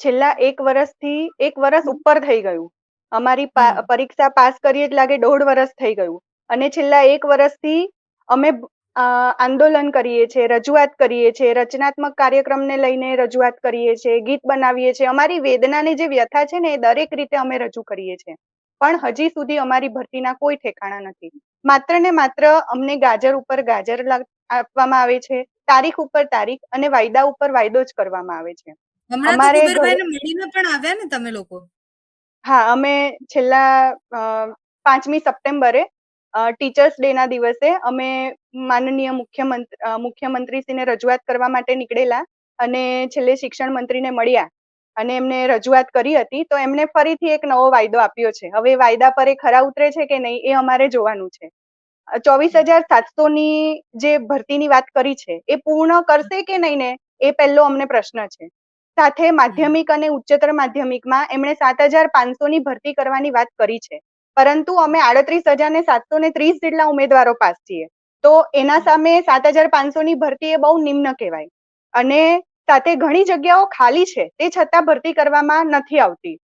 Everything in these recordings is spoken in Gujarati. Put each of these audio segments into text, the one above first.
છેલ્લા એક વર્ષથી એક વર્ષ ઉપર થઈ ગયું. અમારી. પરીક્ષા પાસ કરીએ જ લાગે દોઢ વર્ષ થઈ ગયું. અને છેલ્લા એક વર્ષથી અમે આંદોલન કરીએ છીએ રજૂઆત કરીએ છીએ રચનાત્મક કાર્યક્રમને લઈને રજૂઆત કરીએ છીએ ગીત બનાવીએ છીએ. અમારી વેદનાની જે વ્યથા છે ને એ દરેક રીતે અમે રજૂ કરીએ છીએ. પણ હજી સુધી અમારી ભરતીના કોઈ ઠેકાણા નથી. માત્ર ને માત્ર અમને ગાજર ઉપર ગાજર આપવામાં આવે છે તારીખ ઉપર તારીખ અને વાયદા ઉપર વાયદો જ કરવામાં આવે છે. હમણાં તો કુબેરભાઈને મળીને પણ આવ્યા ને તમે લોકો? હા અમે છેલ્લા પાંચમી સપ્ટેમ્બરે ટીચર્સ ડે ના દિવસે અમે માનનીય મુખ્યમંત્રી મુખ્યમંત્રીશ્રીને રજૂઆત કરવા માટે નીકળેલા અને છેલ્લે શિક્ષણ મંત્રીને મળ્યા. અને એમને રજૂઆત કરી હતી તો એમને ફરીથી એક નવો વાયદો આપ્યો છે. હવે વાયદા પર એ ખરા ઉતરે છે કે નહીં એ અમારે જોવાનું છે. ચોવીસ હજાર સાતસો ની જે ભરતીની વાત કરી છે એ પૂર્ણ કરશે કે નહીં ને એ પહેલો અમને પ્રશ્ન છે. સાથે માધ્યમિક અને ઉચ્ચતર માધ્યમિકમાં એમણે સાત હજાર પાંચસો ની ભરતી કરવાની વાત કરી છે. પરંતુ અમે આડત્રીસ હજાર ને સાતસો ને ત્રીસ જેટલા ઉમેદવારો પાસ છીએ. તો એના સામે સાત હજાર પાંચસો ની ભરતી એ બહુ નિમ્ન કહેવાય. અને સાથે ઘણી જગ્યાઓ ખાલી છે તે છતાં ભરતી કરવામાં નથી આવતી.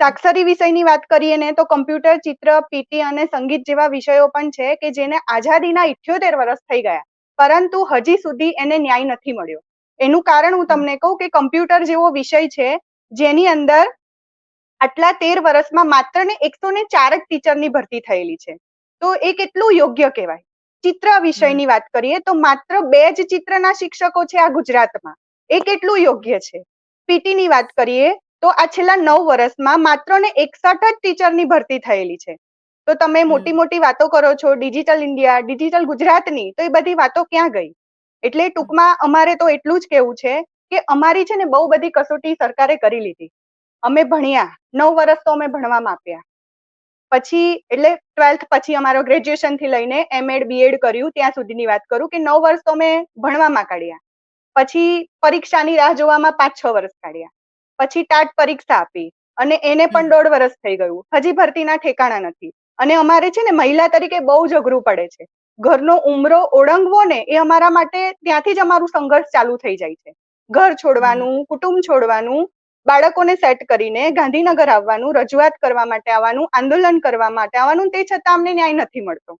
સાક્ષરી વિષયની વાત કરીએ ને તો કમ્પ્યુટર ચિત્ર પીટી અને સંગીત જેવા વિષયો પણ છે કે જેને આઝાદીના ઇઠ્યોતેર વર્ષ થઈ ગયા. પરંતુ હજી સુધી એને ન્યાય નથી મળ્યો. એનું કારણ હું તમને કહું કે કમ્પ્યુટર જેવો વિષય છે જેની અંદર આટલા તેર વર્ષમાં માત્ર ને એકસો ને ચાર જ ટીચરની ભરતી થયેલી છે. તો એ કેટલું યોગ્ય કહેવાય? ચિત્ર વિષયની વાત કરીએ તો માત્ર બે જ ચિત્રના શિક્ષકો છે આ ગુજરાતમાં. એ કેટલું યોગ્ય છે? પીટી ની વાત કરીએ તો આ છેલ્લા નવ વર્ષમાં માત્ર ને એકસઠ જ ટીચરની ભરતી થયેલી છે. તો તમે મોટી મોટી વાતો કરો છો ડિજિટલ ઇન્ડિયા ડિજિટલ ગુજરાતની તો એ બધી વાતો ક્યાં ગઈ? એટલે ટૂંકમાં અમારે તો એટલું જ કેવું છે કે અમારી છે ને બહુ બધી કસોટી સરકારે કરી લીધી. અમે ભણ્યા નવ વર્ષ તો અમે ભણવામાં આપ્યા પછી એટલે ટ્વેલ્થ પછી અમારો ગ્રેજ્યુએશનથી લઈને એમએડ બીએડ કર્યું ત્યાં સુધીની વાત કરું કે નવ વર્ષ તો અમે ભણવામાં કાઢ્યા. પછી પરીક્ષાની રાહ જોવામાં પાંચ છ વર્ષ કાઢ્યા. પછી ટાટ પરીક્ષા આપી અને એને પણ દોઢ વર્ષ થઈ ગયું. હજી ભરતીના ઠેકાણા નથી. અને અમારે છે ને મહિલા તરીકે બહુ જ અઘરું પડે છે. ઘરનો ઉમરો ઓળંગવો ને એ અમારા માટે ત્યાંથી જ અમારું સંઘર્ષ ચાલુ થઈ જાય છે. ઘર છોડવાનું કુટુંબ છોડવાનું બાળકોને સેટ કરીને ગાંધીનગર આવવાનું રજૂઆત કરવા માટે આવવાનું આંદોલન કરવા માટે આવવાનું તે છતાં અમને ન્યાય નથી મળતો.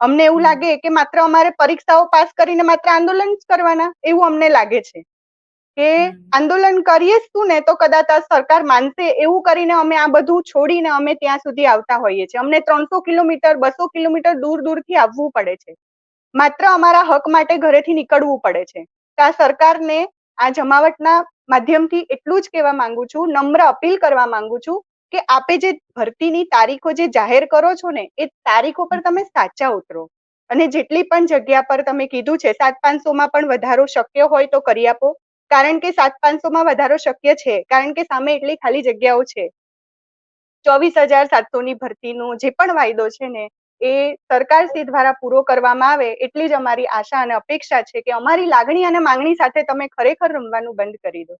અમને એવું લાગે કે માત્ર અમારે પરીક્ષાઓ પાસ કરીને માત્ર આંદોલન જ કરવાના એવું અમને લાગે છે. કે આંદોલન કરીએ શું ને તો કદાચ આ સરકાર માનશે. એવું કરીને અમે આ બધું છોડીને અમે ત્યાં સુધી આવતા હોઈએ છીએ. અમને ત્રણસો કિલોમીટર બસો કિલોમીટર દૂર દૂરથી આવવું પડે છે. માત્ર અમારા હક માટે ઘરેથી નીકળવું પડે છે. તો આ સરકારને આ જમાવટના માધ્યમથી એટલું જ કહેવા માંગુ છું નમ્ર અપીલ કરવા માંગુ છું કે આપે જે ભરતીની તારીખો જે જાહેર કરો છો ને એ તારીખો પર તમે સાચા ઉતરો. અને જેટલી પણ જગ્યા પર તમે કીધું છે સાત પાંચસો માં પણ વધારો શક્ય હોય તો કરી આપો. કારણ કે સાત પાંચસો માં વધારો શક્ય છે. કારણ કે સામે એટલી ખાલી જગ્યાઓ છે. ચોવીસ હજાર સાતસો ની ભરતીનો જે પણ વાયદો છે ને, એ સરકારશ્રી દ્વારા પૂરો કરવામાં આવે એટલી જ અમારી આશા અને અપેક્ષા છે કે અમારી લાગણી અને માંગણી સાથે તમે ખરેખર રમવાનું બંધ કરી દો.